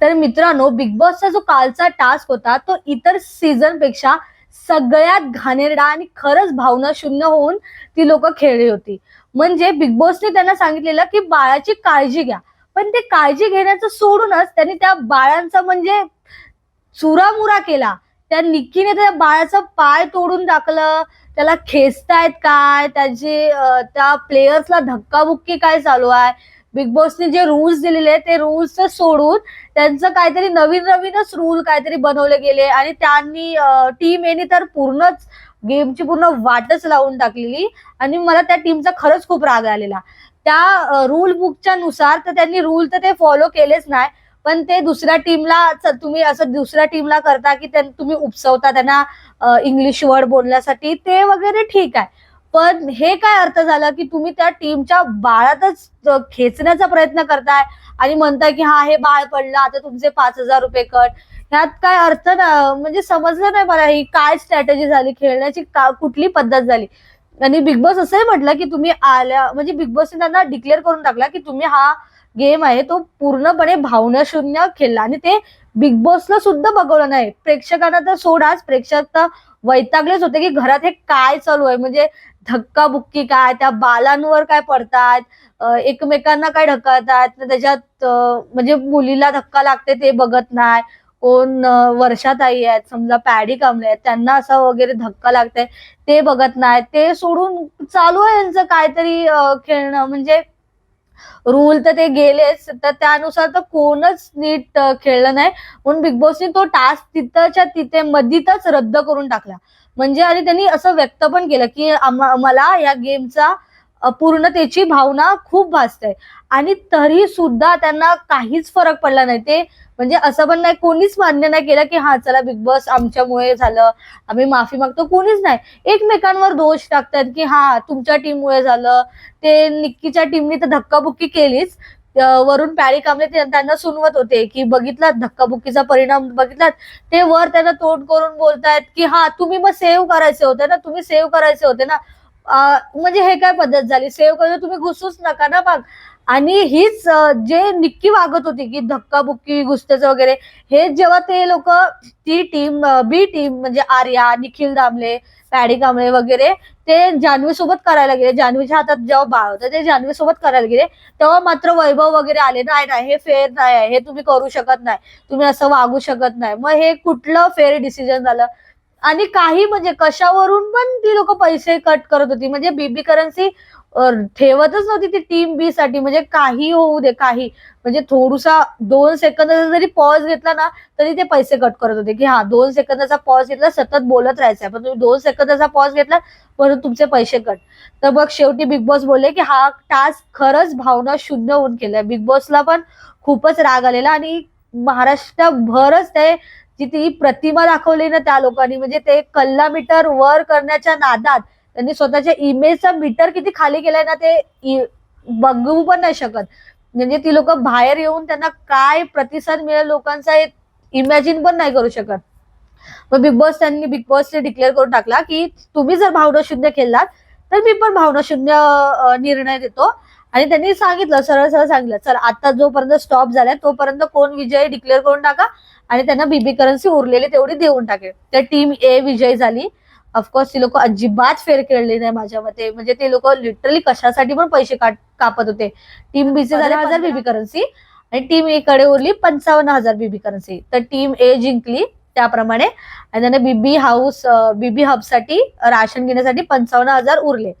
तर मित्रांनो बिग बॉसचा जो कालचा टास्क होता तो इतर सीझनपेक्षा सगळ्यात घाणेरडा आणि खरंच भावना शून्य होऊन ती लोक खेळली होती. म्हणजे बिग बॉसने त्यांना सांगितलेलं की बाळाची काळजी घ्या. पण ते काळजी घेण्याचं सोडूनच त्यांनी त्या बाळांचा म्हणजे चुरामुरा केला. त्या निक्कीने त्या बाळाचं पाय तोडून टाकलं. त्याला खेचतायत काय? त्याचे त्या प्लेयर्सला धक्काबुक्की काय चालू आहे? बिग बॉसने जे रूल्स दिलेले ते रूल्स सोडून त्यांचं काहीतरी नवीन नवीनच रूल काहीतरी बनवले गेले आणि त्यांनी टीम एने तर पूर्णच गेमची पूर्ण वाटच लावून टाकलेली आणि मला त्या टीमचा खरंच खूप राग आलेला. त्या रूल बुकच्या नुसार तर त्यांनी रूल तर ते फॉलो केलेच नाही पण ते दुसऱ्या टीमला तुम्ही असं दुसऱ्या टीमला करता की तुम्ही उपसवता त्यांना इंग्लिश वर्ड बोलण्यासाठी ते वगैरे ठीक आहे. पण हे काय अर्थ झाला की तुम्ही त्या टीमच्या बाळातच खेचण्याचा प्रयत्न करताय आणि म्हणताय की हा हे बाळ पडलं आता तुमचे पाच हजार रुपये कट. ह्यात काय अर्थ ना म्हणजे समजलं नाही मला ही काय स्ट्रॅटेजी झाली खेळण्याची का कुठली पद्धत झाली. आणि बिग बॉस असंही म्हटलं की तुम्ही आल्या म्हणजे बिग बॉसने त्यांना डिक्लेअर करून टाकला की तुम्ही हा गेम आहे तो पूर्णपणे भावनाशून्य खेळला. आणि ते बिग बॉसला सुद्धा बघवलं नाही. प्रेक्षकांना तर सोडाच प्रेक्षक तर वैतागलेच होते की घरात हे काय चालू आहे? म्हणजे धक्काबुक्की काय? त्या बालांवर काय पडतात? एकमेकांना काय ढकलतात? त्याच्यात म्हणजे मुलीला धक्का लागते ते बघत नाही. कोण वर्षात वर्षाताई आहेत? समजा पॅडी कमले आहेत. त्यांना असं वगैरे धक्का लागतंय. ते बघत नाही. ते सोडून चालू आहे यांचं काहीतरी खेळणं. म्हणजे रूल तर ते गेलेच तर त्यानुसार तर कोणच नीट खेळलं नाही. म्हणून बिग बॉसने तो टास्क तिथंच्या तिथे मधीतच रद्द करून टाकला. म्हणजे आणि त्यांनी असं व्यक्त पण केलं की मला या गेमचा पूर्णतेची भावना खूप भासते. आणि तरी सुद्धा त्यांना काहीच फरक पडला नाही. ते म्हणजे असं पण नाही कोणीच मान्य नाही केलं की हा चला बिग बॉस आमच्यामुळे झालं आम्ही माफी मागतो. कोणीच नाही. एकमेकांवर दोष टाकतात की हा तुमच्या टीममुळे झालं. ते निक्कीच्या टीमने तर धक्काबुक्की केलीच. वरून पॅरी कामले त्यांना सुनवत होते की बघितलात धक्काबुक्कीचा परिणाम बघितलात. ते वर त्यांना तोंड करून बोलतायत की हा तुम्ही मग सेव्ह करायचे होते ना तुम्ही सेव्ह करायचे होते ना. म्हणजे हे काय पद्धत झाली? सेव्ह करायचं तुम्ही घुसूच नका ना मग आणि हीच जे निक्की वागत होती की धक्काबुक्की गुस्त्याचं वगैरे हे जेव्हा ते लोक ती टीम बी टीम म्हणजे आर्या निखिल दामले पॅडी कांबळे वगैरे ते जान्हवी सोबत करायला गेले. जान्हवीच्या हातात जेव्हा बाळ होतं ते जान्हवी सोबत करायला गेले. तेव्हा मात्र वैभव वगैरे आले. नाही नाही हे फेअर नाही आहे. हे तुम्ही करू शकत नाही. तुम्ही असं वागू शकत नाही. मग हे कुठलं फेअर डिसिजन झालं? आणि काही म्हणजे कशावरून पण ती लोक पैसे कट करत होती. म्हणजे बीबी करन्सी ठेवतच नव्हती ती टीम बी साठी. म्हणजे काही होऊ दे काही. म्हणजे थोडूसा दोन सेकंदाचा जरी पॉज घेतला ना तरी ते पैसे कट करत होते. की हा दोन सेकंदाचा पॉज घेतला सतत बोलत राहायचंय पण तुम्ही दोन सेकंदाचा पॉज घेतला म्हणून तुमचे पैसे कट तर मग शेवटी बिग बॉस बोलले की हा टास्क खरंच भावना शून्य होऊन केलाय. बिग बॉसला पण खूपच राग आलेला आणि महाराष्ट्रभरच ते जी ती प्रतिमा दाखवली ना त्या लोकांनी म्हणजे ते कल्ला मीटर वर करण्याच्या नादात त्यांनी स्वतःच्या इमेजचा मीटर किती खाली केलाय ना ते बघू पण नाही शकत. म्हणजे ती लोक बाहेर येऊन त्यांना काय प्रतिसाद मिळेल लोकांचा हे इमॅजिन पण नाही करू शकत. मग बिग बॉस त्यांनी बिग बॉसने डिक्लेअर करून टाकला की तुम्ही जर भावना शून्य खेळलात तर मी पण भावना शून्य निर्णय देतो. आणि त्यांनी सांगितलं सरळ सरळ सांगितलं चल आता जोपर्यंत स्टॉप झालाय तोपर्यंत कोण विजय डिक्लेअर करून टाका आणि त्यांना बीबी करन्सी उरलेली तेवढी देऊन टाकेल तर टीम ए विजयी झाली. ऑफकोर्स ती लोक अजिबात फेर खेळली नाही माझ्या मते. म्हणजे ते लोक लिटरली कशासाठी पण पैसे काट कापत होते. टीम बी चे झाले हजार. बीबी करन्सी आणि टीम ए कडे उरली पंचावन्न हजार बीबी करन्सी तर टीम ए जिंकली त्याप्रमाणे. आणि त्यांना बीबी हाऊस बीबी हबसाठी राशन घेण्यासाठी पंचावन्न हजार उरले.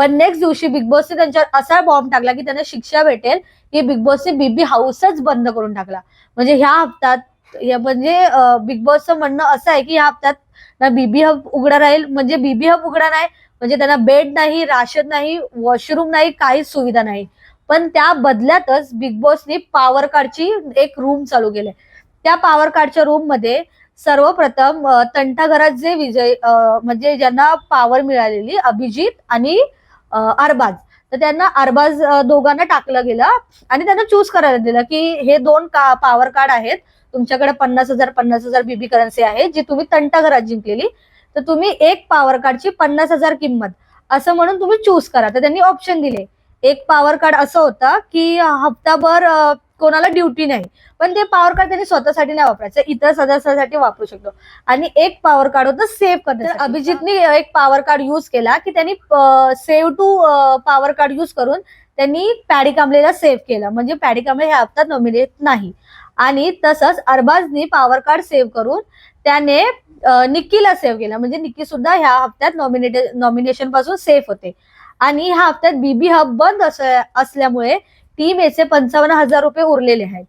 पण नेक्स्ट दिवशी बिग बॉसने त्यांच्यावर असा बॉम्ब टाकला की त्यांना शिक्षा भेटेल की बिग बॉसने बीबी हाऊसच बंद करून टाकला. म्हणजे ह्या हप्त्यात या म्हणजे बिग बॉसचं म्हणणं असं आहे की ह्या हप्त्यात ना बीबी हब उघडा राहील. म्हणजे बीबी हब उघडा नाही म्हणजे त्यांना बेड नाही राशन नाही वॉशरूम नाही काहीच सुविधा नाही. पण त्या बदल्यातच बिग बॉसने पॉवर कार्डची एक रूम चालू केली. त्या पॉवर कार्डच्या रूममध्ये सर्वप्रथम तंटाघरात जे विजय म्हणजे ज्यांना पॉवर मिळालेली अभिजित आणि अरबाज तर त्यांना अरबाज दोघांना टाकलं गेलं आणि त्यांना चूज करायला दिलं की हे दोन का पॉवर कार्ड आहेत. तुमच्याकडे पन्नास हजार पन्नास हजार बीबी करन्सी आहे जी तुम्ही तंटाघरात जिंकलेली. तर तुम्ही एक पॉवर कार्डची पन्नास हजार किंमत. असं म्हणून तुम्ही चूज करा. तर त्यांनी ऑप्शन दिले. एक पॉवर कार्ड असं होतं की हप्ताभर कोणाला ड्युटी नाही. पण ते पॉवर कार्ड त्यांनी स्वतःसाठी नाही वापरायचं. इतर सदस्यासाठी वापरू शकतो. आणि एक पॉवर कार्ड होतं सेव्ह करण्यासाठी. अभिजितने एक पॉवर कार्ड युज केला की त्यांनी save to power card use करून त्यांनी पॅडी कांबलेला सेव्ह केलं. म्हणजे पॅडी कांबळे ह्या हप्त्यात नॉमिनेट नाही. आणि तसंच अरबाजनी पॉवर कार्ड सेव्ह करून त्याने निक्कीला सेव्ह केलं. म्हणजे निक्की सुद्धा ह्या हप्त्यात नॉमिनेट नॉमिनेशनपासून सेफ होते. आणि ह्या हप्त्यात बीबी हब बंद अस- असल्यामुळे टीम एचे पंचावन्न हजार रुपये उरलेले आहेत.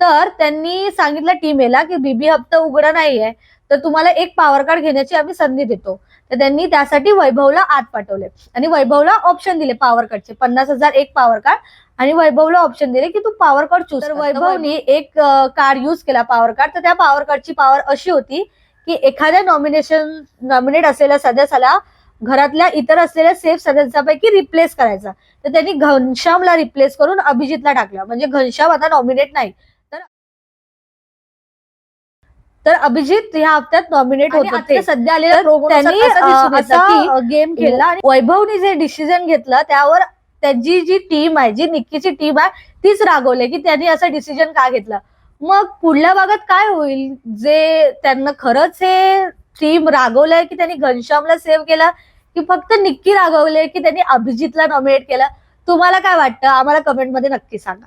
तर त्यांनी सांगितलं टीम एला की बीबी हब तर उघडा नाहीये तर तुम्हाला एक पॉवर कार्ड घेण्याची आम्ही संधी देतो. तर त्यांनी त्यासाठी वैभवला आत पाठवले. आणि वैभवला ऑप्शन दिले पॉवर कार्डचे पन्नास हजार एक पॉवर कार्ड आणि वैभवला ऑप्शन दिले की तू पॉवर कार्ड चूज तर वैभवनी एक कार्ड युज केला पॉवर कार्ड तर त्या पॉवर कार्डची पॉवर अशी होती की एखाद्या नॉमिनेशन नॉमिनेट असलेल्या सदस्याला घरातल्या इतर असलेल्या सेफ सदस्यापैकी रिप्लेस करायचा. तर त्यांनी घनश्यामला रिप्लेस करून अभिजितला टाकला. म्हणजे घनश्याम आता नॉमिनेट नाही. तर तर अभिजित ह्या हप्त्यात नॉमिनेट होत. होते सध्या गेम खेळला आणि वैभवने जे डिसिजन घेतलं त्यावर त्याची जी टीम आहे जी निक्कीची टीम आहे तीच रागवली की त्यांनी असं डिसिजन का घेतलं? मग पुढल्या भागात काय होईल? जे त्यांना खरंच हे टीम रागवलंय की त्यांनी घनश्यामला सेव्ह केलं? की फक्त निक्की रागवले की त्यांनी अभिजितला नॉमिनेट केलं? तुम्हाला काय वाटतं? आम्हाला कमेंटमध्ये नक्की सांगा.